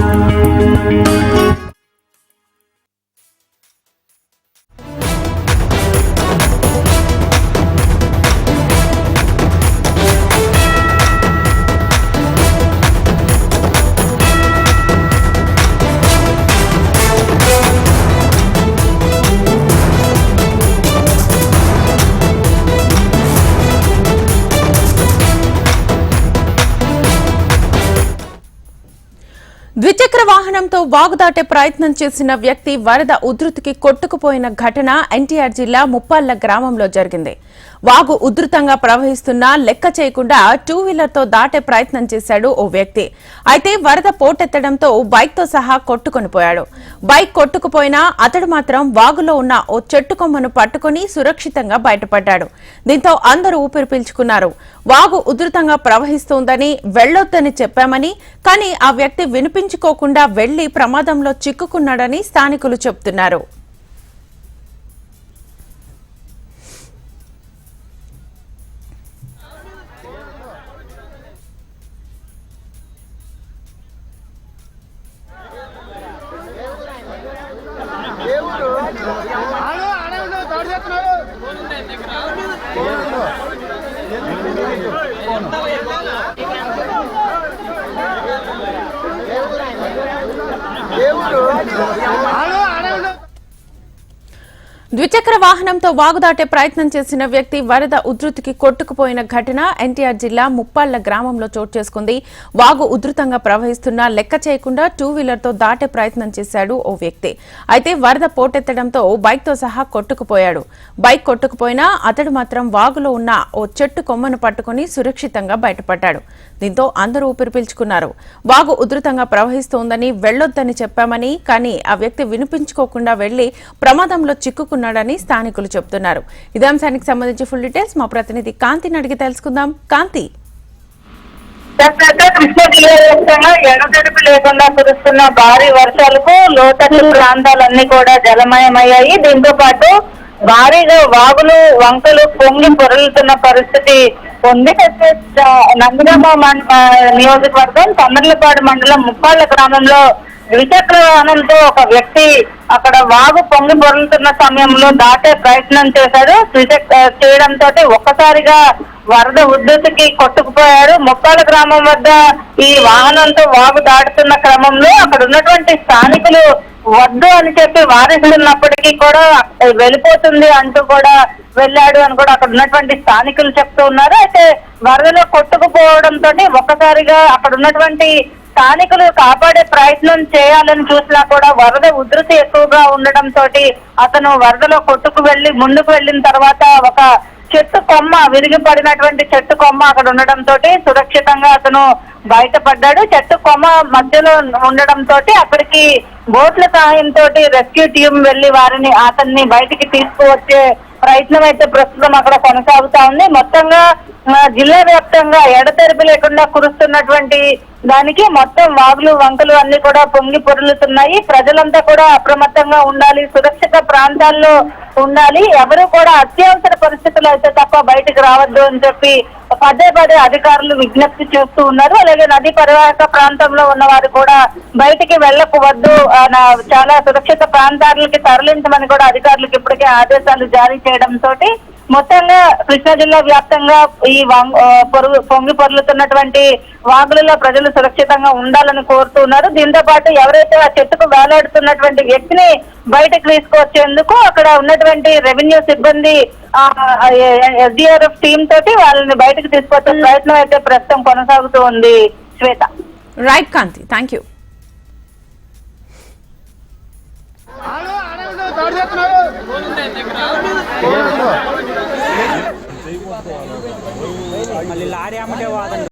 Thank ద్విచక్ర వాహనంతో వాగు దాటే ప్రయత్నం చేసిన వ్యక్తి వరద ఉధృతికి కొట్టుకుపోయిన ఘటన ఎన్టీఆర్ జిల్లా ముప్పాళ్ళ గ్రామంలో జరిగింది. వాగు ఉధృతంగా ప్రవహిస్తున్నా లెక్క చేయకుండా టూ వీలర్తో దాటే ప్రయత్నం చేశాడు ఓ వ్యక్తి. అయితే వరద పోటెత్తడంతో బైక్తో సహా కొట్టుకొని పోయాడు. బైక్ కొట్టుకుపోయినా అతడు మాత్రం వాగులో ఉన్న ఓ చెట్టు కొమ్మను పట్టుకుని సురక్షితంగా బయటపడ్డాడు. దీంతో అందరూ ఊపిరి పీల్చుకున్నారు. వాగు ఉధృతంగా ప్రవహిస్తోందని వెళ్ళొద్దని చెప్పామని కానీ ఆ వ్యక్తి పట్టించుకోకుండా వెళ్ళి ప్రమాదంలో చిక్కుకున్నాడని స్థానికులు చెబుతున్నారు. దేవుడు ద్విచక్ర వాహనంతో వాగు దాటే ప్రయత్నం చేసిన వ్యక్తి వరద ఉధృతికి కొట్టుకుపోయిన ఘటన ఎన్టీఆర్ జిల్లా ముప్పాళ్ళ గ్రామంలో చోటు చేసుకుంది. వాగు ఉధృతంగా ప్రవహిస్తున్నా లెక్క చేయకుండా టూ వీలర్తో దాటే ప్రయత్నం చేశాడు ఓ వ్యక్తి. అయితే వరద పోటెత్తడంతో బైక్తో సహా కొట్టుకుపోయాడు. బైక్ కొట్టుకుపోయినా అతడు మాత్రం వాగులో ఉన్న ఓ చెట్టు కొమ్మను పట్టుకుని సురక్షితంగా బయటపడ్డాడు. దీంతో అందరూ ఊపిరి పీల్చుకున్నారు. వాగు ఉధృతంగా ప్రవహిస్తోందని వెళ్ళొద్దని చెప్పామని కానీ ఆ వ్యక్తి వినిపించుకోకుండా వెళ్ళి ప్రమాదంలో చిక్కుకున్నాడని స్థానికులు చెబుతున్నారు. ఇదే అంశానికి సంబంధించి ఫుల్ డీటెయిల్స్ మా ప్రతినిధి కాంతిని అడిగి తెలుసుకుందాం. కాంతి. ప్రస్తుత కృష్ణా జిల్లా వ్యాప్తంగా ఎడతెరిపి లేకుండా కురుస్తున్న భారీ వర్షాలకు లోతట్టు ప్రాంతాలన్నీ కూడా జలమయమయ్యాయి. దీంతో పాటు భారీగా వాగులు వంకలు పొంగి పొరలుతున్న పరిస్థితి ఉంది. అయితే నందిగామ నియోజకవర్గం తమిళపాడు మండలం ముప్పాళ్ళ గ్రామంలో ద్విచక్ర వాహనంతో ఒక వ్యక్తి అక్కడ వాగు పొంగి పొరులుతున్న సమయంలో దాటే ప్రయత్నం చేశాడు. ద్విచక్ర చేయడంతో ఒక్కసారిగా వరద ఉద్ధృతికి కొట్టుకుపోయాడు. ముప్పాల గ్రామం వద్ద ఈ వాహనంతో వాగు దాటుతున్న క్రమంలో అక్కడ ఉన్నటువంటి స్థానికులు వద్దు అని చెప్పి వారిస్తున్నప్పటికీ కూడా వెళ్ళిపోతుంది అంటూ కూడా వెళ్ళాడు అని కూడా అక్కడ ఉన్నటువంటి స్థానికులు చెప్తూ ఉన్నారు. అయితే వరదలో కొట్టుకుపోవడంతో ఒక్కసారిగా అక్కడ ఉన్నటువంటి స్థానికులు కాపాడే ప్రయత్నం చేయాలని చూసినా కూడా వరద ఉధృతి ఎక్కువగా ఉండడంతో అతను వరదలో కొట్టుకు వెళ్ళి ముందుకు వెళ్ళిన తర్వాత ఒక చెట్టు కొమ్మ విరిగి పడినటువంటి చెట్టు కొమ్మ అక్కడ ఉండడంతో సురక్షితంగా అతను బయటపడ్డాడు. చెట్టు కొమ్మ మధ్యలో ఉండడంతో అక్కడికి బోట్ల సహాయంతో రెస్క్యూ టీం వెళ్ళి వారిని అతన్ని బయటికి తీసుకువచ్చే ప్రయత్నం అయితే ప్రస్తుతం అక్కడ కొనసాగుతా ఉంది. మొత్తంగా జిల్లా వ్యాప్తంగా ఎడతెరిపి లేకుండా కురుస్తున్నటువంటి దానికి మొత్తం వాగులు వంకలు అన్ని కూడా పొంగి పొరులుతున్నాయి. ప్రజలంతా కూడా అప్రమత్తంగా ఉండాలి సురక్షిత ప్రాంతాల్లో ఉండాలి. ఎవరు కూడా అత్యవసర పరిస్థితులు అయితే తప్ప బయటకు రావద్దు అని చెప్పి పదే పదే అధికారులు విజ్ఞప్తి చేస్తూ ఉన్నారు. అలాగే నది పరివాహక ప్రాంతంలో ఉన్న వారు కూడా బయటికి వెళ్ళకపోవద్దు ఆ, చాలా సురక్షిత ప్రాంతాలకి తరలించమని కూడా అధికారులకు ఇప్పటికే ఆదేశాలు జారీ చేయడంతో మొత్తంగా కృష్ణా జిల్లా వ్యాప్తంగా ఈ పొరుగు పొంగి పొర్లుతున్నటువంటి వాగులలో ప్రజలు సురక్షితంగా ఉండాలని కోరుతున్నారు దీంతో పాటు ఎవరైతే ఆ చెట్టుకు వేలాడుతున్నటువంటి వ్యక్తిని బయటకు తీసుకువచ్చేందుకు అక్కడ ఉన్నటువంటి రెవెన్యూ సిబ్బంది ఎస్డిఆర్ఎఫ్ టీమ్ తోటి వాళ్ళని బయటకు తీసుకొచ్చే ప్రయత్నం అయితే ప్రస్తుతం కొనసాగుతూ ఉంది. Shweta. Right Kanti thank you. మళ్ళీ లారీ అమ్మటే వాదండి